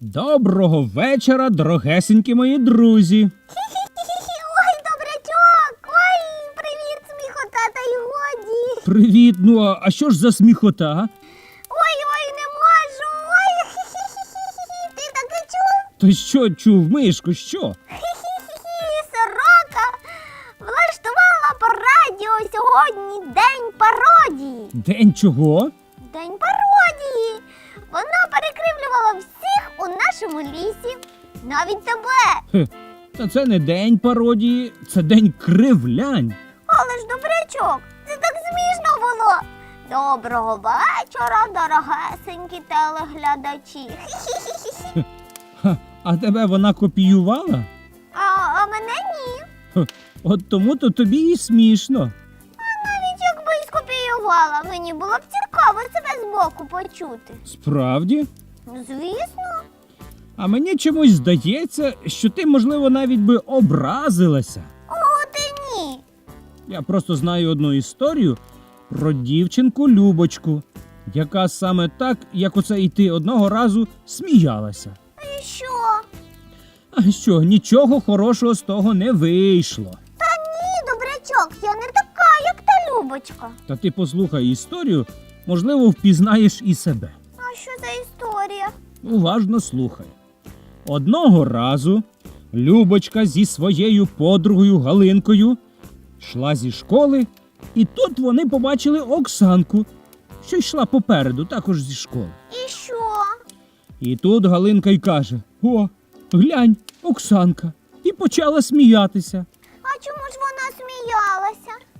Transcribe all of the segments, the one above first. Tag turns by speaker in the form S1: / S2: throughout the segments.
S1: Доброго вечора, дорогесенькі мої друзі.
S2: Ой, добрячок! Ой, привіт, сміхота, та й годі.
S1: Привіт, ну а, а що ж за сміхота?
S2: Ой, ой, не можу. Ой, хі-хі-хі-хі. Ти таке чув?
S1: Ти що чув, мишко, що?
S2: Хі-хі-хі. Сорока влаштувала по радіо сьогодні день пародії.
S1: День чого?
S2: День. Вона перекривлювала всіх у нашому лісі. Навіть тебе.
S1: Хе, та це не день пародії, це день кривлянь.
S2: Але ж добрячок, це так смішно було. Доброго вечора, дорогесенькі телеглядачі. Хі-хі-хі-хі.
S1: Ха, а тебе вона копіювала?
S2: А, а мене ні.
S1: Хе, от тому то тобі і смішно.
S2: А Навіть якби й скопіювала, мені було б цікаво себе збоку почути.
S1: Справді?
S2: Звісно.
S1: А мені чомусь здається, що ти, можливо, навіть би образилася.
S2: О, ти ні.
S1: Я просто знаю одну історію про дівчинку Любочку, яка саме так, як оце і ти одного разу сміялася.
S2: І що?
S1: А що, нічого хорошого з того не вийшло.
S2: Та ні, добрячок, я не така, як та Любочка.
S1: Та ти послухай історію, можливо, впізнаєш і себе.
S2: А що за історія?
S1: Уважно слухай. Одного разу Любочка зі своєю подругою Галинкою йшла зі школи, і тут вони побачили Оксанку, що йшла попереду, також зі школи.
S2: І що?
S1: І тут Галинка й каже: О, глянь, Оксанка. І почала сміятися.
S2: А чому ж вона сміялася?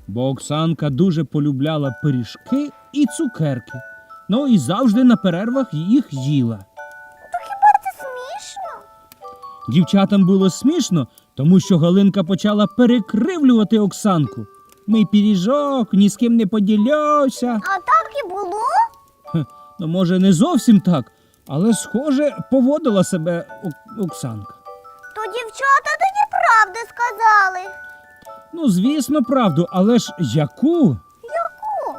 S1: Бо Оксанка дуже полюбляла пиріжки і цукерки. Ну і завжди на перервах їх їла.
S2: То хіба це смішно?
S1: Дівчатам було смішно, тому що Галинка почала перекривлювати Оксанку. Мій пиріжок, ні з ким не поділюся.
S2: А так і було?
S1: Ну, може, не зовсім так, але схоже поводила себе Ок- Оксанка.
S2: То дівчата тоді правду сказали.
S1: Ну, звісно, правду, але ж яку?
S2: Яку?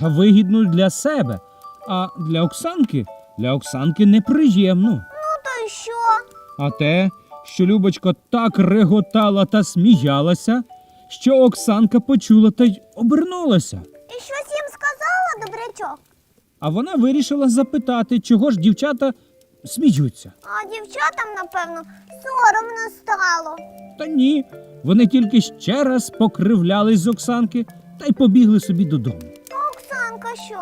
S1: Та вигідну для себе. А для Оксанки, для Оксанки неприємно.
S2: Ну то й що?
S1: А те, що Любочка так реготала та сміялася, що Оксанка почула та й обернулася.
S2: І щось їм сказала, добрячок?
S1: А вона вирішила запитати, чого ж дівчата сміються.
S2: А дівчатам, напевно, соромно стало.
S1: Та ні, вони тільки ще раз покривлялись з Оксанки та й побігли собі додому.
S2: А Оксанка що?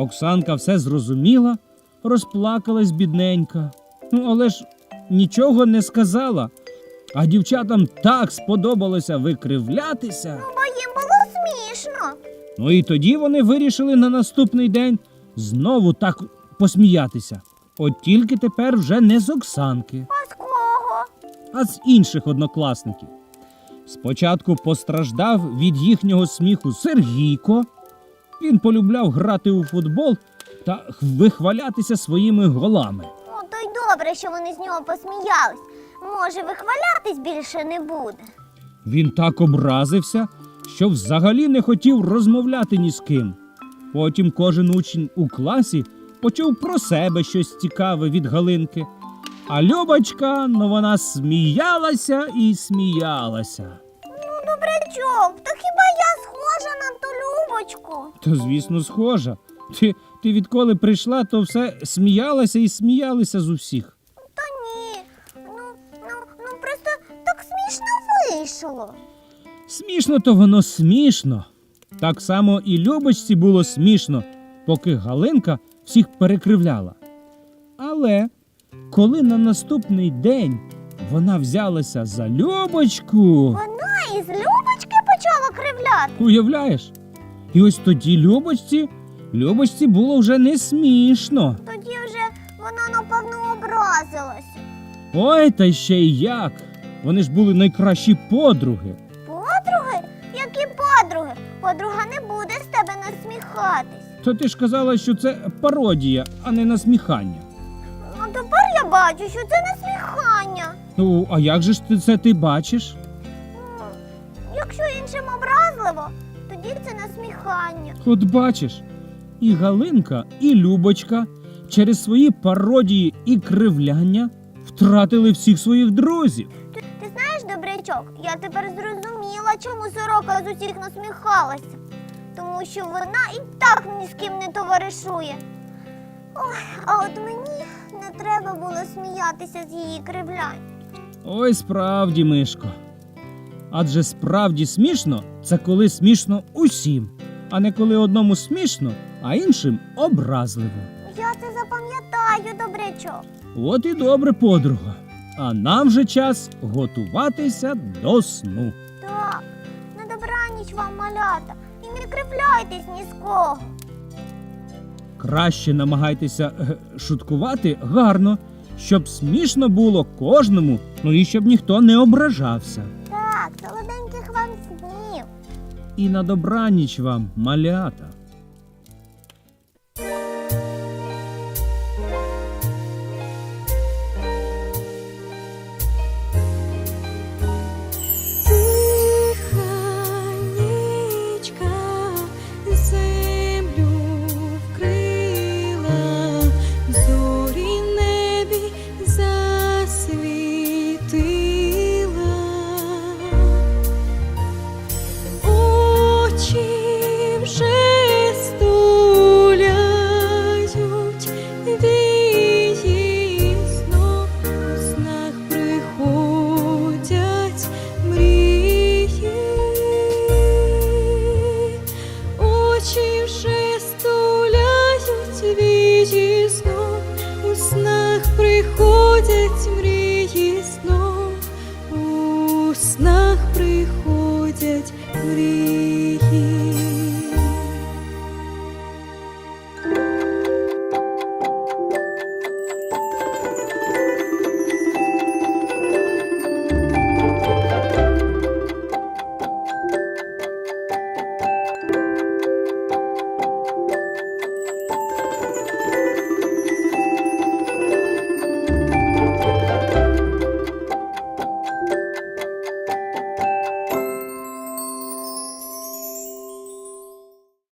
S1: Оксанка все зрозуміла, розплакалась бідненька. Ну, але ж нічого не сказала. А дівчатам так сподобалося викривлятися.
S2: Ну, бо їм було смішно.
S1: Ну і тоді вони вирішили на наступний день знову так посміятися. От тільки тепер вже не з Оксанки,
S2: А з кого?
S1: а з інших однокласників. Спочатку постраждав від їхнього сміху Сергійко. Він полюбляв грати у футбол та вихвалятися своїми голами.
S2: Ну, то й добре, що вони з нього посміялись. Може, вихвалятись більше не буде.
S1: Він так образився, що взагалі не хотів розмовляти ні з ким. Потім кожен учень у класі почув про себе щось цікаве від Галинки. А Любочка, ну вона сміялася і сміялася.
S2: Ну, добрячок, то хіба я схожа на ту Любочку?
S1: Та, звісно, схожа. Ти, ти відколи прийшла, то все сміялася і сміялися з усіх.
S2: Та ні. Ну, ну, ну просто так смішно вийшло.
S1: Смішно то воно смішно. Так само і Любочці було смішно, поки Галинка всіх перекривляла. Але коли на наступний день вона взялася за Любочку,
S2: Вона із Любочки почала кривляти.
S1: уявляєш? І ось тоді Любочці, Любочці було вже не смішно.
S2: Тоді вже вона, напевно, образилась.
S1: Ой, та ще й як. Вони ж були найкращі подруги.
S2: Подруги? Які подруги? Подруга не буде з тебе насміхатись.
S1: То ти ж казала, що це пародія, а не насміхання.
S2: А тепер я бачу, що це насміхання.
S1: Ну, а як же ж ти це ти бачиш?
S2: М, Якщо іншим образливо, тоді це насміхання.
S1: От бачиш, і Галинка, і Любочка
S3: через свої пародії і кривляння втратили всіх своїх друзів.
S2: Ти, ти знаєш, добрячок, я тепер зрозуміла, чому сорока з усіх насміхалася. Тому що вона і так ні з ким не товаришує. Ой, а от мені не треба було сміятися з її кривлянь.
S3: Ой, справді, Мишко. Адже справді смішно це коли смішно усім, а не коли одному смішно, а іншим образливо.
S2: Я це запам'ятаю, добрячок.
S3: От і добре, подруга. А нам же час готуватися до сну.
S2: Так, на добраніч вам малята. Не кривляйтесь ні з кого.
S3: Краще намагайтеся е, шуткувати гарно, щоб смішно було кожному, ну і щоб ніхто не ображався.
S2: Так, солоденьких вам снів.
S3: І на добраніч вам, малята.